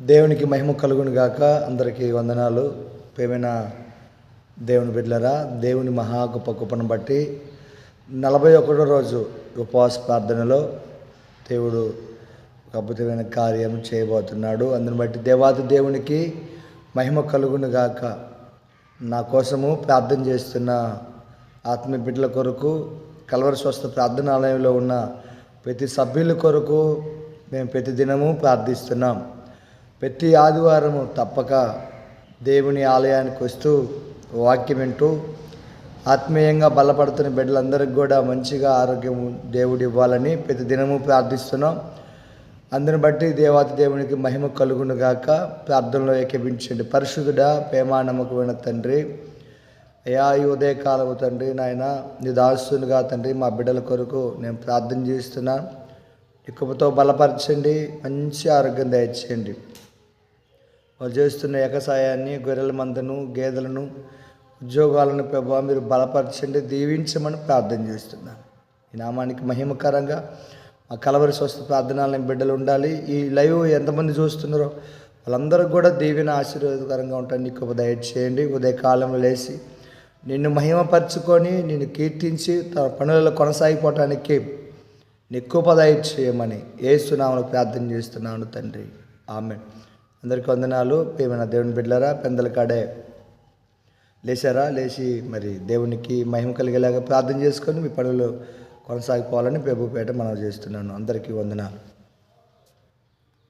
దేవునికి మహిమ కలుగును గాక. అందరికీ వందనాలు. ప్రేమైన దేవుని బిడ్డలరా దేవుని మహా గొప్ప గొప్పను బట్టి నలభై ఒకటో రోజు ఉపవాస ప్రార్థనలో దేవుడు ఒక అద్భుతమైన కార్యం చేయబోతున్నాడు. అందుని బట్టి దేవాది దేవునికి మహిమ కలుగును గాక. నా కోసము ప్రార్థన చేస్తున్న ఆత్మీయ బిడ్డల కొరకు కలవరి స్వస్థ ప్రార్థనాలయంలో ఉన్న ప్రతి సభ్యుల కొరకు మేము ప్రతిదినము ప్రార్థిస్తున్నాం. ప్రతి ఆదివారము తప్పక దేవుని ఆలయానికి వస్తూ వాక్యం వింటూ ఆత్మీయంగా బలపడుతున్న బిడ్డలందరికీ కూడా మంచిగా ఆరోగ్యం దేవుడు ఇవ్వాలని ప్రతి దినము ప్రార్థిస్తున్నాం. అందుని బట్టి దేవాతి దేవునికి మహిమ కలుగును గాక. ప్రార్థనలో ఏకీపించండి పరిశుద్ధుడా ప్రేమా నమ్మకమైన తండ్రి అయా ఈ ఉదయకాలము తండ్రి నాయన నీ దాసునిగా తండ్రి మా బిడ్డల కొరకు నేను ప్రార్థన చేస్తున్నాను ఎక్కువతో బలపరచండి. మంచి ఆరోగ్యం దయచేయండి. వాళ్ళు చేస్తున్న ఎగసాయాన్ని గొర్రెల మందను గేదెలను ఉద్యోగాలను ప్రభావ మీరు బలపరచండి దీవించమని ప్రార్థన చేస్తున్నాను. ఈ నామానికి మహిమకరంగా మా కలవరి స్వస్థ ప్రార్థనాలను బిడ్డలు ఉండాలి. ఈ లైవ్ ఎంతమంది చూస్తున్నారో వాళ్ళందరూ కూడా దీవెన ఆశీర్వాదకరంగా ఉంటాను నీకు ఒక దయచేయండి ఉదయకాలంలో లేచి నిన్ను మహిమపరచుకొని నిన్ను కీర్తించి తన పనులలో కొనసాగిపోవటానికి ఎక్కువ చేయమని ఏసునామను ప్రార్థన చేస్తున్నాను తండ్రి. ఆమె అందరికీ వందనాలు. ప్రేమైన దేవుని బిడ్డలారా పెందల కాడే లేచారా? లేచి మరి దేవునికి మహిమ కలిగేలాగా ప్రార్థన చేసుకొని మీ పనులు కొనసాగిపోవాలని ప్రభుపేట మనం చేస్తున్నాను. అందరికీ వందనాలు.